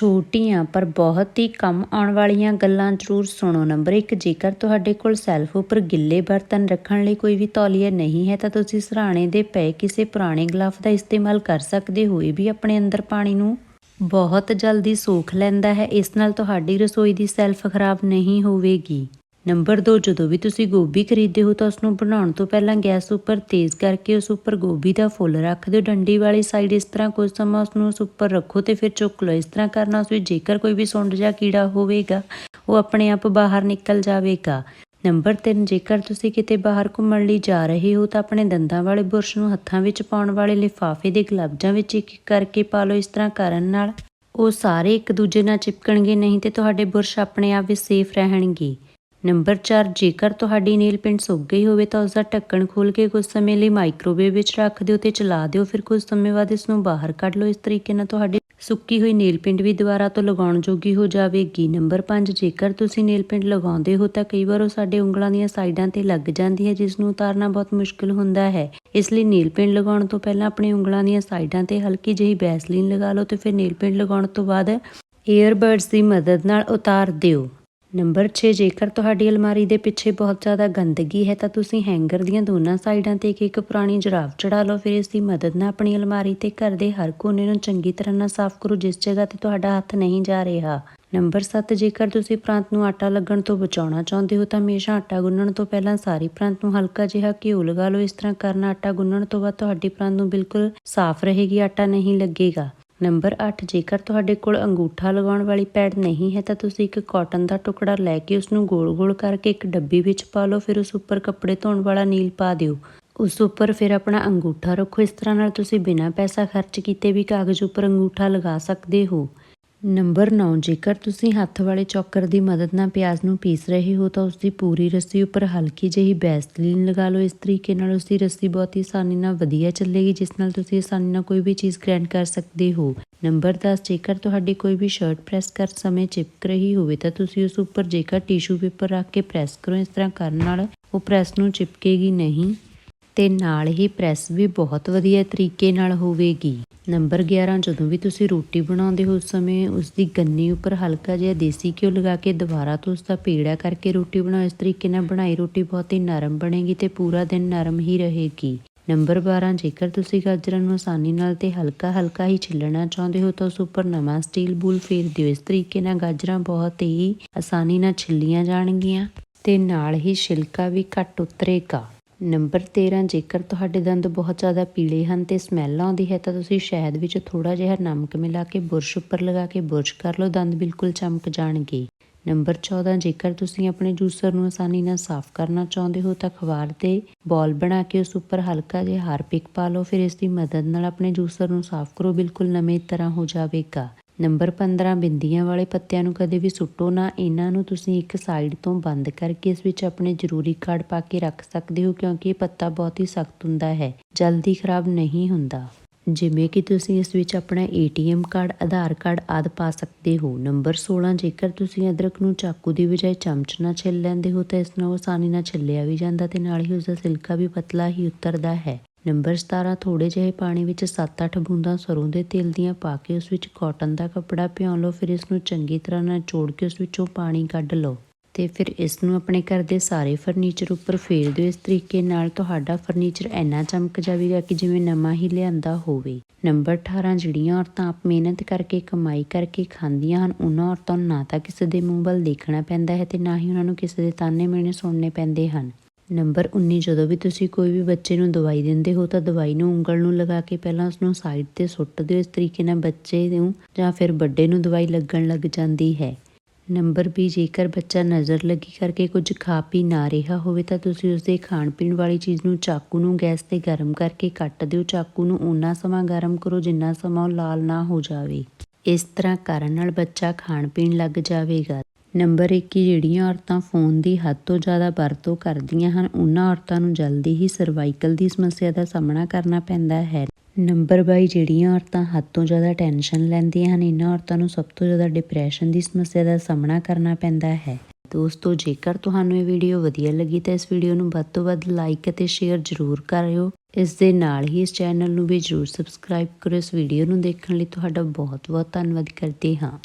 ਛੋਟੀਆਂ ਪਰ ਬਹੁਤ ਹੀ ਕੰਮ ਆਉਣ ਵਾਲੀਆਂ ਗੱਲਾਂ ਜ਼ਰੂਰ ਸੁਣੋ। ਨੰਬਰ 1 ਜੇਕਰ ਤੁਹਾਡੇ ਕੋਲ ਸੈਲਫ ਉੱਪਰ ਗਿੱਲੇ ਬਰਤਨ ਰੱਖਣ ਲਈ ਕੋਈ ਵੀ ਤੌਲੀਆ ਨਹੀਂ ਹੈ, ਤਾਂ ਤੁਸੀਂ ਸਰਾਣੇ ਦੇ ਪਏ ਕਿਸੇ ਪੁਰਾਣੇ ਗਲਾਫ ਦਾ ਇਸਤੇਮਾਲ ਕਰ ਸਕਦੇ ਹੋ। ਇਹ ਵੀ ਆਪਣੇ ਅੰਦਰ ਪਾਣੀ ਨੂੰ ਬਹੁਤ ਜਲਦੀ ਸੋਖ ਲੈਂਦਾ ਹੈ। ਇਸ ਨਾਲ ਤੁਹਾਡੀ ਰਸੋਈ ਦੀ ਸੈਲਫ ਖਰਾਬ ਨਹੀਂ ਹੋਵੇਗੀ। ਨੰਬਰ 2 ਜਦੋਂ ਵੀ ਤੁਸੀਂ ਗੋਭੀ ਖਰੀਦਦੇ ਹੋ ਤਾਂ ਉਸ ਨੂੰ ਬਣਾਉਣ ਤੋਂ ਪਹਿਲਾਂ ਗੈਸ ਉੱਪਰ ਤੇਜ਼ ਕਰਕੇ ਉਸ ਉੱਪਰ ਗੋਭੀ ਦਾ ਫੁੱਲ ਰੱਖ ਦਿਓ। ਡੰਡੀ ਵਾਲੀ ਸਾਈਡ ਇਸ ਤਰ੍ਹਾਂ ਕੁਝ ਸਮਾਂ ਉਸ ਨੂੰ ਉਸ ਉੱਪਰ ਰੱਖੋ ਤੇ ਫਿਰ ਚੁੱਕ ਲਓ। ਇਸ ਤਰ੍ਹਾਂ ਕਰਨਾ ਉਸ ਵਿੱਚ ਜੇਕਰ ਕੋਈ ਵੀ ਸੁੰਡ ਜਾਂ ਕੀੜਾ ਹੋਵੇਗਾ, ਉਹ ਆਪਣੇ ਆਪ ਬਾਹਰ ਨਿਕਲ ਜਾਵੇਗਾ। ਨੰਬਰ 3 ਜੇਕਰ ਤੁਸੀਂ ਕਿਤੇ ਬਾਹਰ ਘੁੰਮਣ ਲਈ ਜਾ ਰਹੇ ਹੋ ਤਾਂ ਆਪਣੇ ਦੰਦਾਂ ਵਾਲੇ ਬੁਰਸ਼ ਨੂੰ ਹੱਥਾਂ ਵਿੱਚ ਪਾਉਣ ਵਾਲੇ ਲਿਫਾਫੇ ਦੇ ਗਲਵਜ਼ਾਂ ਵਿੱਚ ਇੱਕ ਇੱਕ ਕਰਕੇ ਪਾ ਲਓ। ਇਸ ਤਰ੍ਹਾਂ ਕਰਨ ਨਾਲ ਉਹ ਸਾਰੇ ਇੱਕ ਦੂਜੇ ਨਾਲ ਚਿਪਕਣਗੇ ਨਹੀਂ ਤੇ ਤੁਹਾਡੇ ਬੁਰਸ਼ ਆਪਣੇ ਆਪ ਵਿੱਚ ਸੇਫ ਰਹਿਣਗੇ। ਨੰਬਰ 4 ਜੇਕਰ ਤੁਹਾਡੀ ਨੇਲ ਪੇਂਟ ਸੁੱਕ ਗਈ ਹੋਵੇ ਤਾਂ ਉਸ ਦਾ ਢੱਕਣ ਖੋਲ ਕੇ ਕੁਝ ਸਮੇਂ ਲਈ ਮਾਈਕ੍ਰੋਵੇਵ ਵਿੱਚ ਰੱਖ ਦਿਓ ਤੇ ਚਲਾ ਦਿਓ। ਫਿਰ ਕੁਝ ਸਮੇਂ ਬਾਅਦ ਇਸ ਨੂੰ ਬਾਹਰ ਕੱਢ ਲਓ। ਇਸ ਤਰੀਕੇ ਨਾਲ ਤੁਹਾਡੀ ਸੁੱਕੀ ਹੋਈ ਨੇਲ ਪਿੰਟ ਵੀ ਦੁਬਾਰਾ ਤੋਂ ਲਗਾਉਣ ਜੋਗੀ ਹੋ ਜਾਵੇਗੀ। ਨੰਬਰ 5 ਜੇਕਰ ਤੁਸੀਂ ਨੇਲ ਪੇਂਟ ਲਗਾਉਂਦੇ ਹੋ ਤਾਂ ਕਈ ਵਾਰ ਉਹ ਸਾਡੇ ਉਂਗਲਾਂ ਦੀਆਂ ਸਾਈਡਾਂ ਤੇ ਲੱਗ ਜਾਂਦੀ ਹੈ, ਜਿਸ ਨੂੰ ਉਤਾਰਨਾ ਬਹੁਤ ਮੁਸ਼ਕਲ ਹੁੰਦਾ ਹੈ। ਇਸ ਲਈ ਨੇਲ ਪਿੰਟ ਲਗਾਉਣ ਤੋਂ ਪਹਿਲਾਂ ਆਪਣੀ ਉਂਗਲਾਂ ਦੀਆਂ ਸਾਈਡਾਂ ਤੇ ਹਲਕੀ ਜਿਹੀ ਬੈਸਲੀਨ ਲਗਾ ਲਓ ਤੇ ਫਿਰ ਨੇਲ ਪੇਂਟ ਲਗਾਉਣ ਤੋਂ ਬਾਅਦ ਏਅਰਬਡਸ ਦੀ ਮਦਦ ਨਾਲ ਉਤਾਰ ਦਿਓ। ਨੰਬਰ 6 ਜੇਕਰ ਤੁਹਾਡੀ ਅਲਮਾਰੀ ਦੇ ਪਿੱਛੇ ਬਹੁਤ ਜ਼ਿਆਦਾ ਗੰਦਗੀ ਹੈ, ਤਾਂ ਤੁਸੀਂ ਹੈਂਗਰ ਦੀਆਂ ਦੋਨਾਂ ਸਾਈਡਾਂ ਤੇ ਇੱਕ ਇੱਕ ਪੁਰਾਣੀ ਜਰਾਬ ਚੜਾ ਲਓ। ਫਿਰ ਇਸ ਦੀ ਮਦਦ ਨਾਲ ਆਪਣੀ ਅਲਮਾਰੀ ਤੇ ਘਰ ਦੇ ਹਰ ਕੋਨੇ ਨੂੰ ਚੰਗੀ ਤਰ੍ਹਾਂ ਨਾਲ ਸਾਫ਼ ਕਰੋ, ਜਿਸ ਜਗ੍ਹਾ ਤੇ ਤੁਹਾਡਾ ਹੱਥ ਨਹੀਂ ਜਾ ਰਿਹਾ। ਨੰਬਰ 7 ਜੇਕਰ ਤੁਸੀਂ ਪ੍ਰਾਂਤ ਨੂੰ ਆਟਾ ਲੱਗਣ ਤੋਂ ਬਚਾਉਣਾ ਚਾਹੁੰਦੇ ਹੋ, ਤਾਂ ਹਮੇਸ਼ਾ ਆਟਾ ਗੁੰਨਣ ਤੋਂ ਪਹਿਲਾਂ ਸਾਰੀ ਪ੍ਰਾਂਤ ਨੂੰ ਹਲਕਾ ਜਿਹਾ ਘਿਓ ਲਗਾ ਲਓ। ਇਸ ਤਰ੍ਹਾਂ ਕਰਨਾ ਆਟਾ ਗੁੰਨਣ ਤੋਂ ਬਾਅਦ ਤੁਹਾਡੀ ਪ੍ਰਾਂਤ ਨੂੰ ਬਿਲਕੁਲ ਸਾਫ਼ ਰਹੇਗੀ, ਆਟਾ ਨਹੀਂ ਲੱਗੇਗਾ। ਨੰਬਰ 8 ਜੇਕਰ ਤੁਹਾਡੇ ਕੋਲ ਅੰਗੂਠਾ ਲਗਾਉਣ ਵਾਲੀ ਪੈਡ ਨਹੀਂ ਹੈ, ਤਾਂ ਤੁਸੀਂ ਇੱਕ ਕਾਟਨ ਦਾ ਟੁਕੜਾ ਲੈ ਕੇ ਉਸ ਨੂੰ ਗੋਲ-ਗੋਲ ਕਰਕੇ ਇੱਕ ਡੱਬੀ ਵਿੱਚ ਪਾ ਲਓ, ਫਿਰ ਉਸ ਉੱਪਰ ਕੱਪੜੇ ਧੋਣ ਵਾਲਾ ਨੀਲ ਪਾ ਦਿਓ। ਉਸ ਉੱਪਰ ਫਿਰ ਆਪਣਾ ਅੰਗੂਠਾ ਰੱਖੋ। ਇਸ ਤਰ੍ਹਾਂ ਨਾਲ ਤੁਸੀਂ ਬਿਨਾਂ ਪੈਸਾ ਖਰਚ ਕੀਤੇ ਵੀ ਕਾਗਜ਼ ਉੱਪਰ ਅੰਗੂਠਾ ਲਗਾ ਸਕਦੇ ਹੋ। ਨੰਬਰ 9 ਜੇਕਰ ਤੁਸੀਂ ਹੱਥ ਵਾਲੇ ਚੌਕਰ ਦੀ ਮਦਦ ਨਾਲ ਪਿਆਜ਼ ਨੂੰ ਪੀਸ ਰਹੇ ਹੋ ਤਾਂ ਉਸ ਦੀ ਪੂਰੀ ਰੱਸੀ ਉੱਪਰ ਹਲਕੀ ਜਿਹੀ ਬੈਸਲੀਨ ਲਗਾ ਲਓ। ਇਸ ਤਰੀਕੇ ਨਾਲ ਉਸ ਦੀ ਰੱਸੀ ਬਹੁਤ ਹੀ ਆਸਾਨੀ ਨਾਲ ਵਧੀਆ ਚੱਲੇਗੀ, ਜਿਸ ਨਾਲ ਤੁਸੀਂ ਆਸਾਨੀ ਨਾਲ ਕੋਈ ਵੀ ਚੀਜ਼ ਗ੍ਰੈਂਡ ਕਰ ਸਕਦੇ ਹੋ। ਨੰਬਰ 10 ਜੇਕਰ ਤੁਹਾਡੀ ਕੋਈ ਵੀ ਸ਼ਰਟ ਪ੍ਰੈਸ ਕਰ ਸਮੇਂ ਚਿਪਕ ਰਹੀ ਹੋਵੇ ਤਾਂ ਤੁਸੀਂ ਉਸ ਉੱਪਰ ਜੇਕਰ ਟਿਸ਼ੂ ਪੇਪਰ ਰੱਖ ਕੇ ਪ੍ਰੈਸ ਕਰੋ। ਇਸ ਤਰ੍ਹਾਂ ਕਰਨ ਨਾਲ ਉਹ ਪ੍ਰੈਸ ਨੂੰ ਚਿਪਕੇਗੀ ਨਹੀਂ ਤੇ ਨਾਲ ਹੀ ਪ੍ਰੈਸ ਵੀ ਬਹੁਤ ਵਧੀਆ ਤਰੀਕੇ ਨਾਲ ਹੋਵੇਗੀ। ਨੰਬਰ 11 ਜਦੋਂ ਵੀ ਤੁਸੀਂ ਰੋਟੀ ਬਣਾਉਂਦੇ ਹੋ ਉਸ ਸਮੇਂ ਉਸ ਦੀ ਗੰਨੀ ਉੱਪਰ ਹਲਕਾ ਜਿਹਾ ਦੇਸੀ ਘਿਓ ਲਗਾ ਕੇ ਦੁਬਾਰਾ ਤੋਂ ਉਸ ਦਾ ਪੇੜਾ ਕਰਕੇ ਰੋਟੀ ਬਣਾਓ। ਇਸ ਤਰੀਕੇ ਨਾਲ ਬਣਾਈ ਰੋਟੀ ਬਹੁਤ ਹੀ ਨਰਮ ਬਣੇਗੀ ਤੇ ਪੂਰਾ ਦਿਨ ਨਰਮ ਹੀ ਰਹੇਗੀ। ਨੰਬਰ 12 ਜੇਕਰ ਤੁਸੀਂ ਗਾਜਰਾਂ ਨੂੰ ਆਸਾਨੀ ਨਾਲ ਤੇ ਹਲਕਾ ਹਲਕਾ ਹੀ ਛਿੱਲਣਾ ਚਾਹੁੰਦੇ ਹੋ ਤਾਂ ਉਸ ਉੱਪਰ ਨਵਾਂ ਸਟੀਲ ਬੂਲ ਫੇਰ ਦਿਓ। ਇਸ ਤਰੀਕੇ ਨਾਲ ਗਾਜਰਾਂ ਬਹੁਤ ਹੀ ਆਸਾਨੀ ਨਾਲ ਛਿੱਲੀਆਂ ਜਾਣਗੀਆਂ ਤੇ ਨਾਲ ਹੀ ਛਿਲਕਾ ਵੀ ਘੱਟ ਉਤਰੇਗਾ। ਨੰਬਰ 13 ਜੇਕਰ ਤੁਹਾਡੇ ਦੰਦ ਬਹੁਤ ਜ਼ਿਆਦਾ ਪੀਲੇ ਹਨ ਤੇ ਸਮੈਲ ਆਉਂਦੀ ਹੈ ਤਾਂ ਤੁਸੀਂ ਸ਼ਹਿਦ ਵਿੱਚ ਥੋੜਾ ਜਿਹਾ ਨਮਕ ਮਿਲਾ ਕੇ ਬੁਰਸ਼ ਉੱਪਰ ਲਗਾ ਕੇ ਬੁਰਸ਼ ਕਰ ਲਓ, ਦੰਦ ਬਿਲਕੁਲ ਚਮਕ ਜਾਣਗੇ। ਨੰਬਰ 14 ਜੇਕਰ ਤੁਸੀਂ ਆਪਣੇ ਜੂਸਰ ਨੂੰ ਆਸਾਨੀ ਨਾਲ ਸਾਫ਼ ਕਰਨਾ ਚਾਹੁੰਦੇ ਹੋ ਤਾਂ ਖਵਾਰ ਦੇ ਬਾਲ ਬਣਾ ਕੇ ਉਸ ਉੱਪਰ ਹਲਕਾ ਜਿਹਾ ਹਾਰਪਿਕ ਪਾ ਲਓ, ਫਿਰ ਇਸ ਦੀ ਮਦਦ ਨਾਲ ਆਪਣੇ ਜੂਸਰ ਨੂੰ ਸਾਫ਼ ਕਰੋ, ਬਿਲਕੁਲ ਨਵੇਂ ਤਰ੍ਹਾਂ ਹੋ ਜਾਵੇਗਾ। ਨੰਬਰ 15 ਬਿੰਦੀਆਂ ਵਾਲੇ ਪੱਤਿਆਂ ਨੂੰ ਕਦੇ ਵੀ ਸੁੱਟੋ ਨਾ। ਇਹਨਾਂ ਨੂੰ ਤੁਸੀਂ ਇੱਕ ਸਾਈਡ ਤੋਂ ਬੰਦ ਕਰਕੇ ਇਸ ਵਿੱਚ ਆਪਣੇ ਜ਼ਰੂਰੀ ਕਾਰਡ ਪਾ ਕੇ ਰੱਖ ਸਕਦੇ ਹੋ ਕਿਉਂਕਿ ਇਹ ਪੱਤਾ ਬਹੁਤ ਹੀ ਸਖਤ ਹੁੰਦਾ ਹੈ। ਜਲਦੀ ਖਰਾਬ ਨਹੀਂ ਹੁੰਦਾ। ਜਿਵੇਂ ਕਿ ਤੁਸੀਂ ਇਸ ਵਿੱਚ ਆਪਣਾ ਏਟੀਐਮ ਕਾਰਡ, ਆਧਾਰ ਕਾਰਡ ਆਦ ਪਾ ਸਕਦੇ ਹੋ। ਨੰਬਰ 16 ਜੇਕਰ ਤੁਸੀਂ ਅਦਰਕ ਨੂੰ ਚਾਕੂ ਦੀ ਬਜਾਏ ਚਮਚ ਨਾਲ ਛਿੱਲ ਲੈਂਦੇ ਹੋ ਤਾਂ ਇਸ ਨੂੰ ਆਸਾਨੀ ਨਾਲ ਛਿੱਲਿਆ ਵੀ ਜਾਂਦਾ ਤੇ ਨਾਲ ਹੀ ਉਸ ਦਾ ਸਿਲਕਾ ਵੀ ਪਤਲਾ ਹੀ ਉਤਰਦਾ ਹੈ। ਨੰਬਰ 17 ਥੋੜੇ ਜਿਹੇ ਪਾਣੀ ਵਿੱਚ 7-8 ਬੂੰਦਾਂ ਸਰੋਂ ਦੇ ਤੇਲ ਦੀਆਂ ਪਾ ਕੇ ਉਸ ਵਿੱਚ ਕਾਟਨ ਦਾ ਕੱਪੜਾ ਭਿਉਂ ਲਓ, ਫਿਰ ਇਸ ਨੂੰ ਚੰਗੀ ਤਰ੍ਹਾਂ ਨਾਲ ਜੋੜ ਕੇ ਉਸ ਵਿੱਚੋਂ ਪਾਣੀ ਕੱਢ ਲਓ। ਤੇ ਫਿਰ ਇਸ ਨੂੰ ਆਪਣੇ ਘਰ ਦੇ ਸਾਰੇ ਫਰਨੀਚਰ ਉੱਪਰ ਫੇਰ ਦਿਓ। ਇਸ ਤਰੀਕੇ ਨਾਲ ਤੁਹਾਡਾ ਫਰਨੀਚਰ ਇੰਨਾ ਚਮਕ ਜਾਵੇਗਾ ਕਿ ਜਿਵੇਂ ਨਵਾਂ ਹੀ ਲਿਆਂਦਾ ਹੋਵੇ। ਨੰਬਰ 18 ਜਿਹੜੀਆਂ ਔਰਤਾਂ ਆਪ ਮਿਹਨਤ ਕਰਕੇ, ਕਮਾਈ ਕਰਕੇ ਖਾਂਦੀਆਂ ਹਨ, ਉਹਨਾਂ ਔਰਤਾਂ ਨੂੰ ਨਾ ਤਾਂ ਕਿਸੇ ਦੇ ਮੂੰਹ ਵੱਲ ਦੇਖਣਾ ਪੈਂਦਾ ਹੈ ਤੇ ਨਾ ਹੀ ਉਹਨਾਂ ਨੂੰ ਕਿਸੇ ਦੇ ਤਾਨੇ ਮਿਹਣੇ ਸੁਣਨੇ ਪੈਂਦੇ ਹਨ। ਨੰਬਰ 19 ਜਦੋਂ ਵੀ ਤੁਸੀਂ ਕੋਈ ਵੀ ਬੱਚੇ ਨੂੰ ਦਵਾਈ ਦਿੰਦੇ ਹੋ ਤਾਂ ਦਵਾਈ ਨੂੰ ਉਂਗਲ ਨੂੰ ਲਗਾ ਕੇ ਪਹਿਲਾਂ ਉਸ ਨੂੰ ਸਾਈਡ ਤੇ ਸੁੱਟ ਦਿਓ। ਇਸ ਤਰੀਕੇ ਨਾਲ ਬੱਚੇ ਨੂੰ ਜਾਂ ਫਿਰ ਵੱਡੇ ਨੂੰ ਦਵਾਈ ਲੱਗਣ ਲੱਗ ਜਾਂਦੀ ਹੈ। ਨੰਬਰ 20 ਜੇਕਰ ਬੱਚਾ ਨਜ਼ਰ ਲੱਗੀ ਕਰਕੇ ਕੁਝ ਖਾ ਪੀ ਨਾ ਰਿਹਾ ਹੋਵੇ ਤਾਂ ਤੁਸੀਂ ਉਸ ਦੇ ਖਾਣ ਪੀਣ ਵਾਲੀ ਚੀਜ਼ ਨੂੰ ਚਾਕੂ ਨੂੰ ਗੈਸ ਤੇ ਗਰਮ ਕਰਕੇ ਕੱਟ ਦਿਓ। ਚਾਕੂ ਨੂੰ ਓਨਾ ਸਮਾਂ ਗਰਮ ਕਰੋ ਜਿੰਨਾ ਸਮਾਂ ਉਹ ਲਾਲ ਨਾ ਹੋ ਜਾਵੇ। ਇਸ ਤਰ੍ਹਾਂ ਕਰਨ ਨਾਲ ਬੱਚਾ ਖਾਣ ਪੀਣ ਲੱਗ ਜਾਵੇਗਾ। ਨੰਬਰ 21 ਜਿਹੜੀਆਂ ਔਰਤਾਂ ਫੋਨ ਦੀ ਹੱਦ ਤੋਂ ਜ਼ਿਆਦਾ ਵਰਤੋਂ ਕਰਦੀਆਂ ਹਨ, ਉਹਨਾਂ ਔਰਤਾਂ ਨੂੰ ਜਲਦੀ ਹੀ ਸਰਵਾਈਕਲ ਦੀ ਸਮੱਸਿਆ ਦਾ ਸਾਹਮਣਾ ਕਰਨਾ ਪੈਂਦਾ ਹੈ। ਨੰਬਰ 22 ਜਿਹੜੀਆਂ ਔਰਤਾਂ ਹੱਦ ਤੋਂ ਜ਼ਿਆਦਾ ਟੈਨਸ਼ਨ ਲੈਂਦੀਆਂ ਹਨ, ਇਹਨਾਂ ਔਰਤਾਂ ਨੂੰ ਸਭ ਤੋਂ ਜ਼ਿਆਦਾ ਡਿਪਰੈਸ਼ਨ ਦੀ ਸਮੱਸਿਆ ਦਾ ਸਾਹਮਣਾ ਕਰਨਾ ਪੈਂਦਾ ਹੈ। ਦੋਸਤੋ, ਜੇਕਰ ਤੁਹਾਨੂੰ ਇਹ ਵੀਡੀਓ ਵਧੀਆ ਲੱਗੀ ਤਾਂ ਇਸ ਵੀਡੀਓ ਨੂੰ ਵੱਧ ਤੋਂ ਵੱਧ ਲਾਈਕ ਅਤੇ ਸ਼ੇਅਰ ਜ਼ਰੂਰ ਕਰਿਓ। ਇਸ ਦੇ ਨਾਲ ਹੀ ਇਸ ਚੈਨਲ ਨੂੰ ਵੀ ਜਰੂਰ ਸਬਸਕ੍ਰਾਈਬ ਕਰੋ। ਇਸ ਵੀਡੀਓ ਨੂੰ ਦੇਖਣ ਲਈ ਤੁਹਾਡਾ ਬਹੁਤ ਬਹੁਤ ਧੰਨਵਾਦ ਕਰਦੇ ਹਾਂ।